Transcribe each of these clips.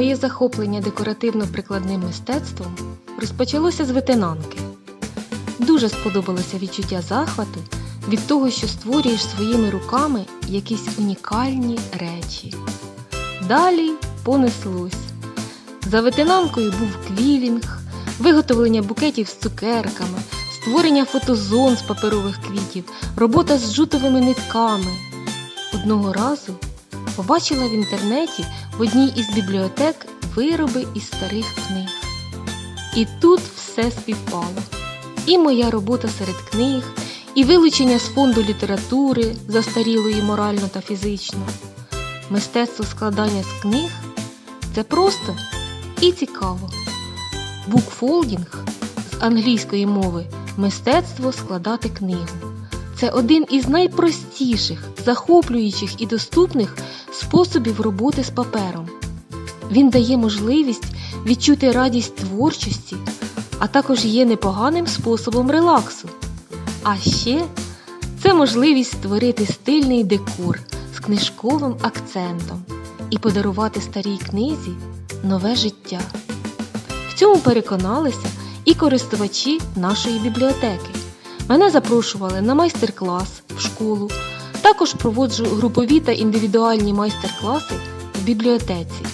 Моє захоплення декоративно-прикладним мистецтвом розпочалося з ветенанки. Дуже сподобалося відчуття захвату від того, що створюєш своїми руками якісь унікальні речі. Далі понеслось. За ветенанкою був квілінг, виготовлення букетів з цукерками, створення фотозон з паперових квітів, робота з жутовими нитками. Одного разу побачила в інтернеті в одній із бібліотек вироби із старих книг. І тут все співпало. І моя робота серед книг, і вилучення з фонду літератури, застарілої морально та фізично. Мистецтво складання з книг це просто і цікаво. Букфолдінг з англійської мови мистецтво складати книгу. Це один із найпростіших, захоплюючих і доступних способів роботи з папером. Він дає можливість відчути радість творчості, а також є непоганим способом релаксу. А ще це можливість створити стильний декор з книжковим акцентом і подарувати старій книзі нове життя. В цьому переконалися і користувачі нашої бібліотеки. Мене запрошували на майстер-клас в школу. Також проводжу групові та індивідуальні майстер-класи в бібліотеці.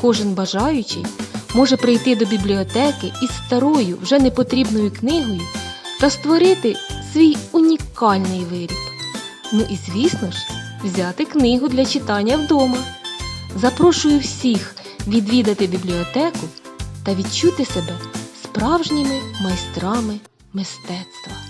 Кожен бажаючий може прийти до бібліотеки із старою, вже непотрібною книгою та створити свій унікальний виріб. Ну і звісно ж, взяти книгу для читання вдома. Запрошую всіх відвідати бібліотеку та відчути себе справжніми майстрами мистецтва.